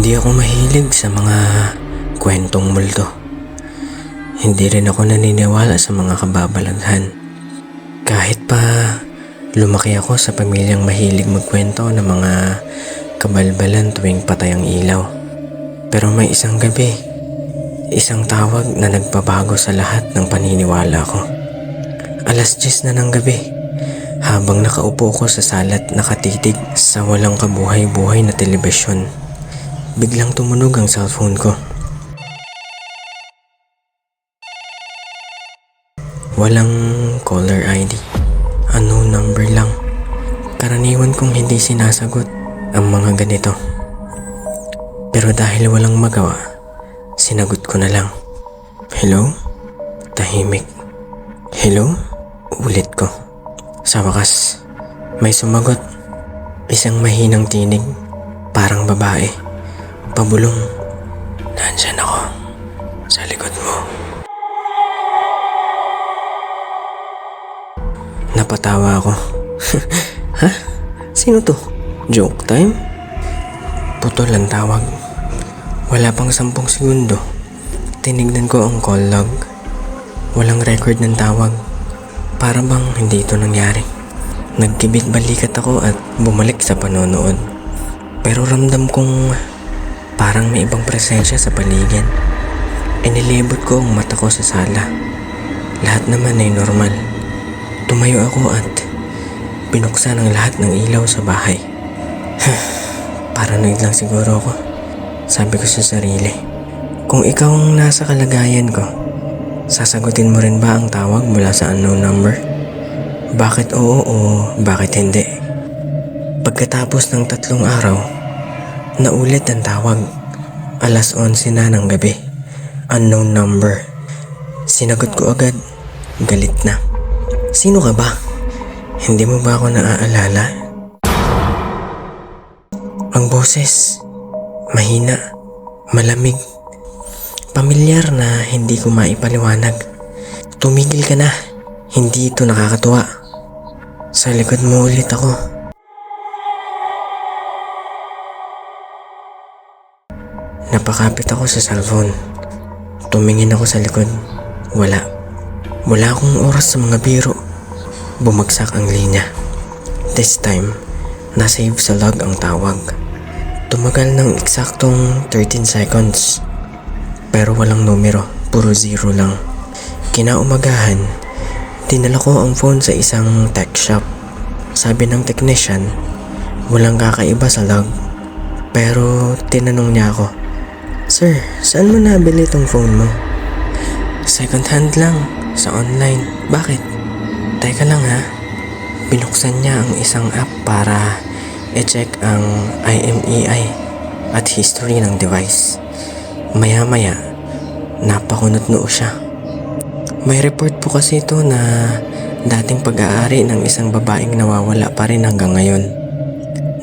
Hindi ako mahilig sa mga kwentong multo. Hindi rin ako naniniwala sa mga kababalaghan. Kahit pa lumaki ako sa pamilyang mahilig magkwento ng mga kabalbalan tuwing patay ang ilaw. Pero may isang gabi, isang tawag na nagpabago sa lahat ng paniniwala ko. Alas 10 na ng gabi, habang nakaupo ko sa salat nakatitig sa walang kabuhay-buhay na telebisyon, biglang tumunog ang cellphone ko. Walang caller ID. Ano number lang. Karaniwan kong hindi sinasagot ang mga ganito. Pero dahil walang magawa, sinagot ko na lang. Hello? Tahimik. Hello? Ulit ko. Sa wakas, may sumagot. Isang mahinang tinig, parang babae. Pabulong. Nandyan ako. Sa likod mo. Napatawa ako. ha? Sino to? Joke time? Putol ang tawag. Wala pang sampung segundo. Tinignan ko ang call log. Walang record ng tawag. Para bang hindi ito nangyari. Nagkibit balikat ako at bumalik sa panonood. Pero ramdam kong parang may ibang presensya sa paligid. Inilibot ko ang mata ko sa sala. Lahat naman ay normal. Tumayo ako at binuksan ang lahat ng ilaw sa bahay. Paranoid lang siguro ako. Sabi ko sa sarili. Kung ikaw ang nasa kalagayan ko, sasagutin mo rin ba ang tawag mula sa unknown number? Bakit oo o bakit hindi? Pagkatapos ng tatlong araw, naulit ang tawag. Alas 11 na ng gabi. Unknown number. Sinagot ko agad. Galit na. Sino ka ba? Hindi mo ba ako naaalala? Ang boses, mahina, malamig, pamilyar na hindi ko maipaliwanag. Tumigil ka na, hindi ito nakakatuwa. Sa likod mo ulit ako. Napakapit ako sa cellphone. Tumingin ako sa likod. Wala. Wala akong oras sa mga biro. Bumagsak ang linya. This time, nasave sa log ang tawag. Tumagal ng eksaktong 13 seconds. Pero walang numero, puro zero lang. Kinaumagahan, dinala ko ang phone sa isang tech shop. Sabi ng technician, walang kakaiba sa log. Pero tinanong niya ako, Sir, saan mo nabili tong phone mo? Second hand lang, sa online. Bakit? Teka lang ha. Binuksan niya ang isang app para i-check ang IMEI at history ng device. Maya-maya, napakunot noo siya. May report po kasi ito na dating pag-aari ng isang babaeng nawawala pa rin hanggang ngayon.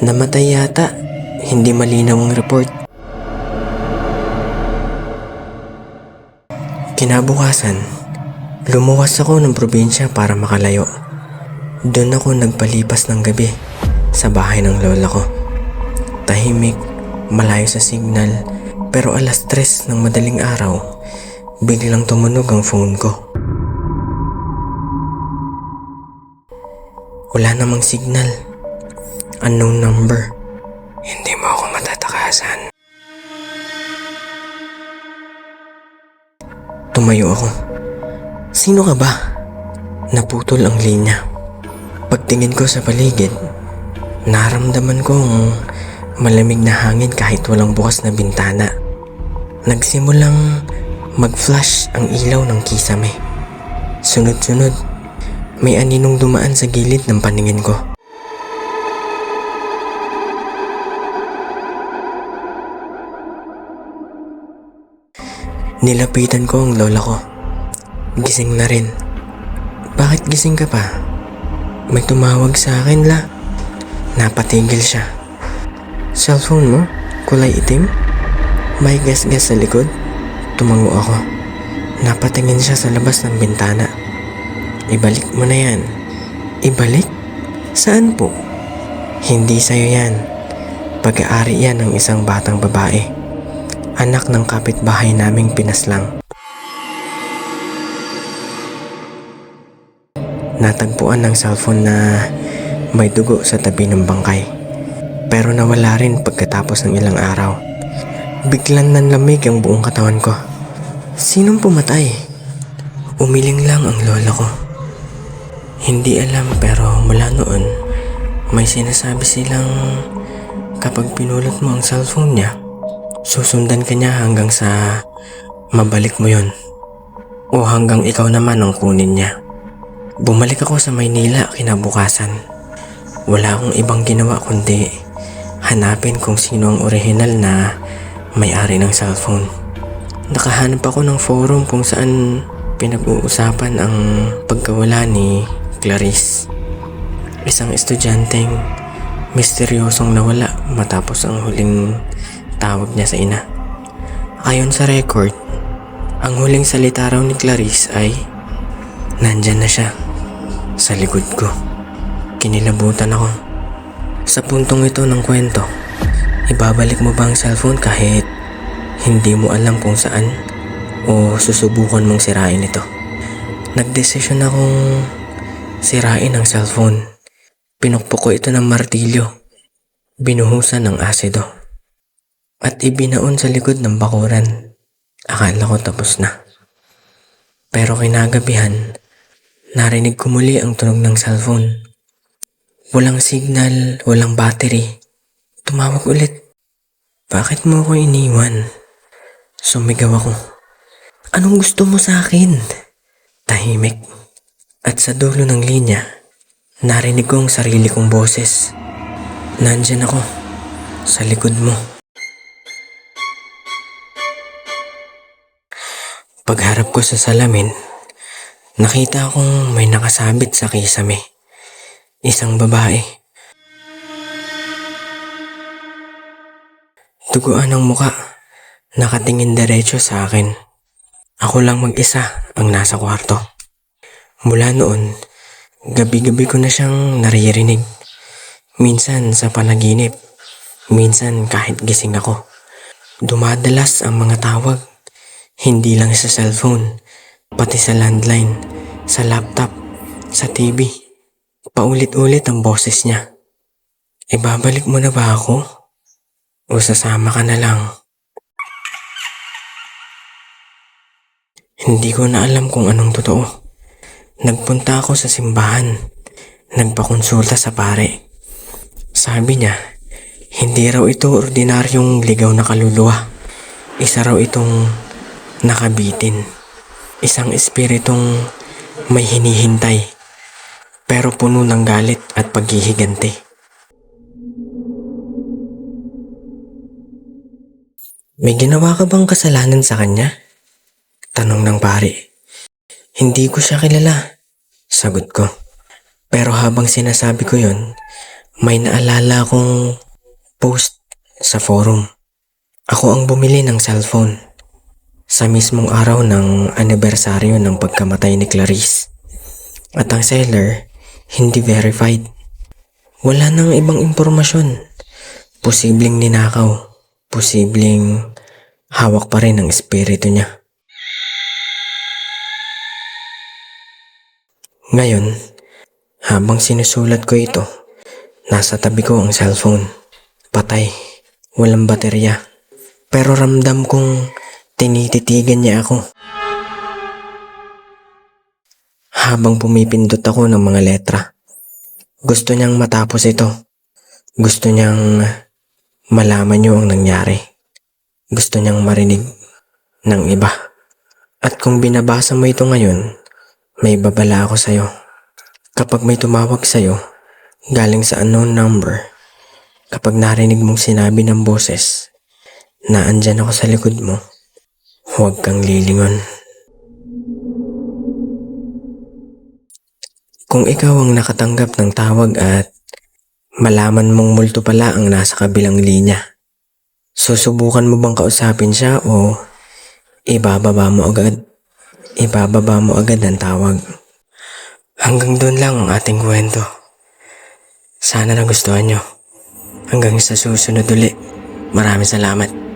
Namatay yata, hindi malinaw ang report. Kinabukasan, lumuwas ako ng probinsya para makalayo. Doon ako nagpalipas ng gabi sa bahay ng lola ko. Tahimik, malayo sa signal, pero alas tres ng madaling araw, biglang tumunog ang phone ko. Wala namang signal. Unknown number. Hindi mo ako matatakasan. Tumayo ako. Sino ka ba? Naputol ang linya. Pagtingin ko sa paligid, naramdaman kong malamig na hangin kahit walang bukas na bintana. Nagsimulang mag-flash ang ilaw ng kisame. Sunod-sunod, may aninong dumaan sa gilid ng paningin ko. Nilapitan ko ang lola ko. Gising na rin. Bakit gising ka pa? May tumawag sa akin la. Napatigil siya. Cellphone mo? Kulay itim? May gas-gas sa likod? Tumango ako. Napatingin siya sa labas ng bintana. Ibalik mo na yan. Ibalik? Saan po? Hindi sa'yo yan. Pag-aari yan ng isang batang babae. Anak ng kapitbahay naming pinaslang. Natagpuan ng cellphone na may dugo sa tabi ng bangkay. Pero nawala rin pagkatapos ng ilang araw. Biglang nanlamig ang buong katawan ko. Sinong pumatay? Umiling lang ang lola ko. Hindi alam pero mula noon, may sinasabi silang kapag pinulot mo ang cellphone niya, susundan ka niya hanggang sa mabalik mo yon o hanggang ikaw naman ang kunin niya. Bumalik ako sa Maynila kinabukasan. Wala akong ibang ginawa kundi hanapin kung sino ang orihinal na may-ari ng cellphone. Nakahanap ako ng forum kung saan pinag-uusapan ang pagkawala ni Clarice. Isang estudyanteng misteryosong nawala matapos ang huling tawag niya sa ina. Ayon sa record, ang huling salita raw ni Clarice ay Nandyan na siya sa likod ko. Kinilabutan ako. Sa puntong ito ng kwento, ibabalik mo ba ang cellphone kahit hindi mo alam kung saan o susubukan mong sirain ito? Nagdesisyon akong sirain ang cellphone. Pinukpok ko ito ng martilyo. Binuhusan ng asido. At ibinaon sa likod ng bakuran. Akala ko tapos na. Pero kinagabihan, Narinig ko muli ang tunog ng cellphone. Walang signal, walang battery. Tumawag ulit. Bakit mo ako iniwan? Sumigaw ako. Anong gusto mo sa akin? Tahimik. At sa dulo ng linya, narinig ko ang sarili kong boses. Nandyan ako, sa likod mo. Pagharap ko sa salamin, Nakita akong may nakasabit sa kisame. Isang babae. Duguan ang muka. Nakatingin diretso sa akin. Ako lang mag-isa ang nasa kwarto. Mula noon, gabi-gabi ko na siyang naririnig. Minsan sa panaginip, minsan kahit gising ako. Dumadalas ang mga tawag. Hindi lang sa cellphone, pati sa landline, sa laptop, sa TV. Paulit-ulit ang boses niya. Ibabalik mo na ba ako? O sasama ka na lang? Hindi ko na alam kung anong totoo. Nagpunta ako sa simbahan. Nagpakonsulta sa pare. Sabi niya, hindi raw ito ordinaryong ligaw na kaluluwa. Isa raw itong nakabitin. Isang espiritong may hinihintay pero puno ng galit at paghihiganti. May ginawa ka bang kasalanan sa kanya? Tanong ng pare. Hindi ko siya kilala. Sagot ko. Pero habang sinasabi ko yon, may naalala akong post sa forum. Ako ang bumili ng cellphone sa mismong araw ng anibersaryo ng pagkamatay ni Clarice. At ang seller, hindi verified. Wala nang ibang impormasyon. Posibleng ninakaw. Posibleng hawak pa rin ang espiritu niya. Ngayon, habang sinusulat ko ito, nasa tabi ko ang cellphone. Patay. Walang baterya. Pero ramdam kong tinititigan niya ako. Habang pumipindot ako ng mga letra. Gusto niyang matapos ito. Gusto niyang malaman niyo ang nangyari. Gusto niyang marinig ng iba. At kung binabasa mo ito ngayon, may babala ako sa'yo. Kapag may tumawag sa'yo, galing sa unknown number, kapag narinig mong sinabi ng boses na andyan ako sa likod mo, huwag kang lilingon. Kung ikaw ang nakatanggap ng tawag at malaman mong multo pala ang nasa kabilang linya, susubukan mo bang kausapin siya o ibababa mo agad? Ibababa mo agad ang tawag. Hanggang doon lang ang ating kwento. Sana nagustuhan nyo. Hanggang sa susunod uli. Maraming salamat.